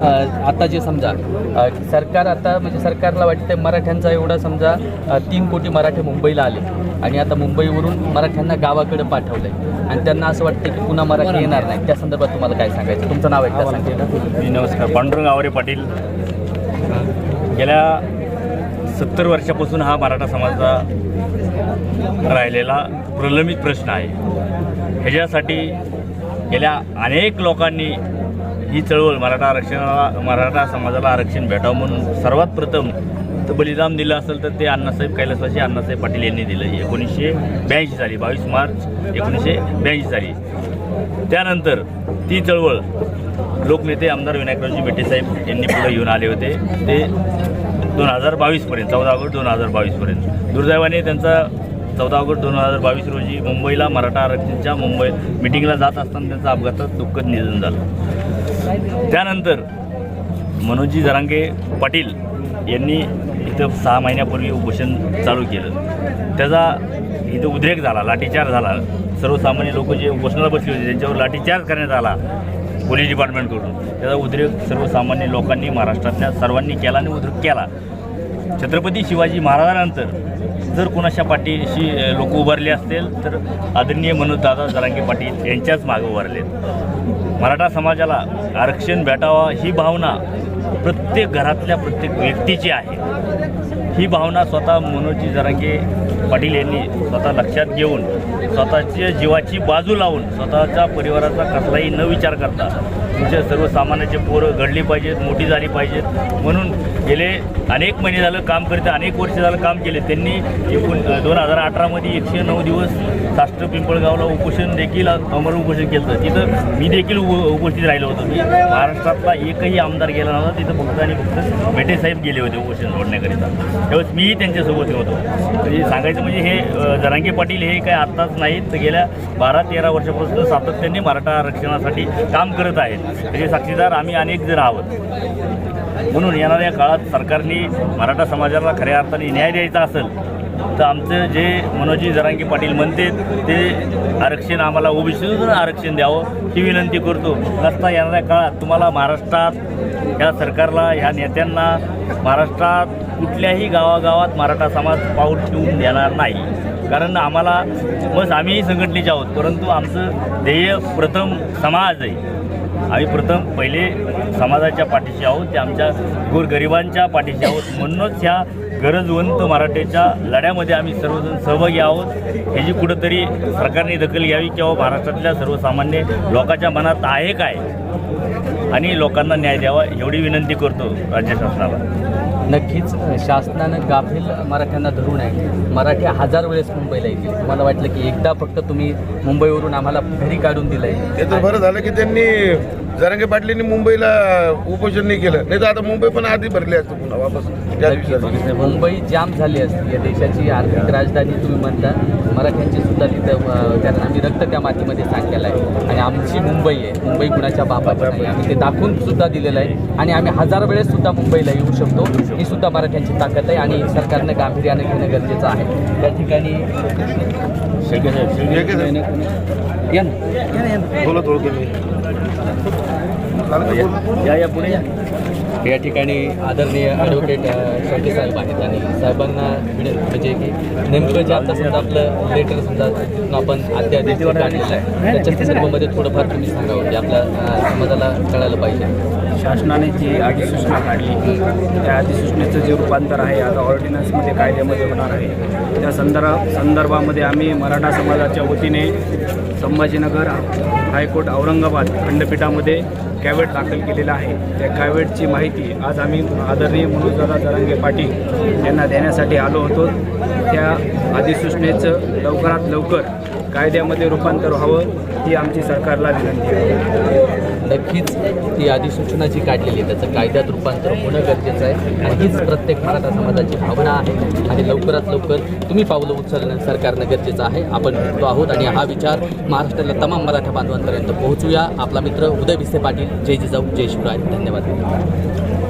आता जे समजा सरकार आता म्हणजे सरकारला वाटतं मराठ्यांचा एवढा समजा तीन कोटी मराठे मुंबईला आले. आणि आता मुंबईवरून मराठ्यांना गावाकडे पाठवलं आहे आणि त्यांना असं वाटतं की पुन्हा मराठी येणार नाही. त्या संदर्भात तुम्हाला काय सांगायचं? तुमचं नाव एकदा सांगितलं मी नमस्कार. पांडुरंग आवरे पाटील. गेल्या सत्तर वर्षापासून हा मराठा समाजाचा राहिलेला प्रलंबित प्रश्न आहे. ह्याच्यासाठी गेल्या अनेक लोकांनी ही चळवळ मराठा आरक्षणाला मराठा समाजाला आरक्षण भेटावं म्हणून सर्वात प्रथम तर बलिदान दिलं असेल तर ते अण्णासाहेब कैलासवासी अण्णासाहेब पाटील यांनी दिलं. एकोणीसशे ब्याऐंशी साली बावीस मार्च एकोणीसशे ब्याऐंशी साली. त्यानंतर ती चळवळ लोकनेते आमदार विनायकरावजी बेटेसाहेब यांनी पुढे घेऊन आले होते. ते दोन हजार बावीसपर्यंत चौदा ऑगस्ट दोन हजार बावीसपर्यंत दुर्दैवाने त्यांचा चौदा ऑगस्ट दोन हजार बावीस रोजी मुंबईला मराठा आरक्षणच्या मुंबई मिटिंगला जात असताना त्यांचा अपघातात दुःखद निधन झालं. त्यानंतर मनोजी जरांगे पाटील यांनी इथं सहा महिन्यापूर्वी उपोषण चालू केलं. त्याचा इथं उद्रेक झाला लाठीचार्ज झाला. सर्वसामान्य लोक जे उपोषणाला बसले होते त्यांच्यावर लाठीचार्ज करण्यात आला पोलीस डिपार्टमेंटकडून. त्याचा उद्रेक सर्वसामान्य लोकांनी महाराष्ट्रातल्या सर्वांनी केला आणि उद्रेक केला. छत्रपती शिवाजी महाराजानंतर जर कोणाच्या पाठीशी लोक उभारले असतील तर आदरणीय मनोजदादा जरांगे पाटील यांच्याच मागे उभारले मराठा समाजाला आरक्षण भेटावा ही भावना प्रत्येक घरातल्या प्रत्येक व्यक्तीची आहे. ही भावना स्वतः मनोजी जरांगे पाटील यांनी स्वतः लक्षात घेऊन स्वतःच्या जीवाची बाजू लावून स्वतःच्या परिवाराचा कसलाही न विचार करता तुमच्या सर्वसामान्याचे पोरं घडली पाहिजेत मोठी झाली पाहिजेत. म्हणून गेले अनेक महिने झालं काम करते अनेक वर्ष झालं काम केले. त्यांनी एकूण दोन हजार अठरामध्ये एकशे नऊ दिवस साष्ट पिंपळगावला उपोषण देखील अमर उपोषण केलं होतं. तिथं मी देखील उपस्थित राहिलो होतो. मी महाराष्ट्रातला एकही आमदार गेला नव्हता. तिथं फक्त आणि फक्त मेटे साहेब गेले होते उपोषण सोडण्याकरिता त्यावेळेस मीही त्यांच्यासोबत होतो म्हणजे सांगायचं म्हणजे हे जरांगे पाटील हे काय आत्ताच नाहीत. तर गेल्या बारा तेरा वर्षापासून सातत्याने मराठा आरक्षणासाठी काम करत आहेत. त्याचे साक्षीदार आम्ही अनेक जण आहोत. म्हणून येणाऱ्या काळात सरकारने मराठा समाजाला खऱ्या अर्थाने न्याय द्यायचा असेल तर आमचं जे मनोजी जरांगे पाटील म्हणते ते आरक्षण आम्हाला ओबीसीतून आरक्षण द्यावं. ही विनंती करतो. नसता येणाऱ्या काळात तुम्हाला महाराष्ट्रात या सरकारला ह्या नेत्यांना महाराष्ट्रात कुठल्याही गावागावात मराठा समाज पाऊल ठेवून देणार नाही. कारण आम्हाला बस आम्हीही संघटनेचे आहोत परंतु आमचं ध्येय प्रथम समाज आहे. आम्ही प्रथम पहिले समाजाच्या पाठीशी आहोत ते आमच्या गोरगरिबांच्या पाठीशी आहोत. म्हणूनच ह्या गरजवंत मराठ्याच्या लढ्यामध्ये आम्ही सर्वजण सहभागी आहोत. ह्याची कुठंतरी सरकारने दखल घ्यावी किंवा महाराष्ट्रातल्या सर्वसामान्य लोकांच्या मनात आहे काय? आणि लोकांना न्याय द्यावा एवढी विनंती करतो राज्य शासनाला. नक्कीच शासनानं गाफील मराठ्यांना धरू नये. मराठी हजार वेळेस मुंबईला येतील. तुम्हाला वाटलं की एकदा फक्त तुम्ही मुंबईवरून आम्हाला घरी काढून दिलंय. ते तर बरं झालं की त्यांनी जरांगे पाटलींनी मुंबईला उपोषण नाही केलं. नाही तर आता मुंबई पण आधी भरली असते पुन्हा वापस. त्या दिवशी मुंबई जाम झाली असती. या देशाची आर्थिक राजधानी तुम्ही म्हणता मराठ्यांची सुद्धा तिथं कारण आम्ही रक्त त्या मातीमध्ये सांगलेलं आहे. आणि आमची मुंबई आहे. मुंबई कुणाच्या बापाची नाही. आम्ही ते दाखवून सुद्धा दिलेलं आहे. आणि आम्ही हजार वेळेस सुद्धा मुंबईला येऊ शकतो. ही सुद्धा मराठ्यांची ताकद आहे आणि सरकारनं गांभीर्यानं घेणं गरजेचं आहे. त्या ठिकाणी या ना. या ठिकाणी आदरणीय ॲडव्होकेट शेट्टी साहेब आहेत आणि साहेबांना म्हणजे की नेमकं जे आता समजा आपलं लेटर समजा आपण जे काढलेलं आहे त्याच्या संदर्भामध्ये थोडंफार तुम्ही सांगावं की आपल्या समाजाला कळायला पाहिजे. शासनाने जी अधिसूचना काढली त्या अधिसूचनेचं जे रूपांतर आहे आता ऑर्डिनन्समध्ये कायद्यामध्ये होणार आहे. त्या संदर्भा संदर्भामध्ये आम्ही मराठा समाजाच्या वतीने संभाजीनगर हायकोर्ट औरंगाबाद खंडपीठामध्ये कॅवेट दाखल केलेला आहे. त्या कॅवेटची माहिती आज आम्ही आदरणीय मनोजदादा जरांगे पाटील यांना देण्यासाठी आलो होतो. त्या अधिसूचनेचं लवकरात लवकर कायद्यामध्ये रूपांतर व्हावं ही आमची सरकारला विनंती आहे. नक्कीच ती अधिसूचना जी काढलेली आहे त्याचं कायद्यात रूपांतर होणं गरजेचं आहे. आणि हीच प्रत्येक मराठा समाजाची भावना आहे. आणि लवकरात लवकर तुम्ही पावलं उचलणं सरकारनं गरजेचं आहे. आपण भेटतो आहोत आणि हा विचार महाराष्ट्रातल्या तमाम मराठा बांधवांपर्यंत पोहोचूया. आपला मित्र उदय भिसे पाटील. जय जिजाऊ जय शिवराय. धन्यवाद.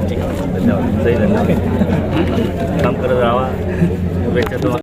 ठीक आहे. धन्यवाद. जय धन्यवाद काम करत राहा.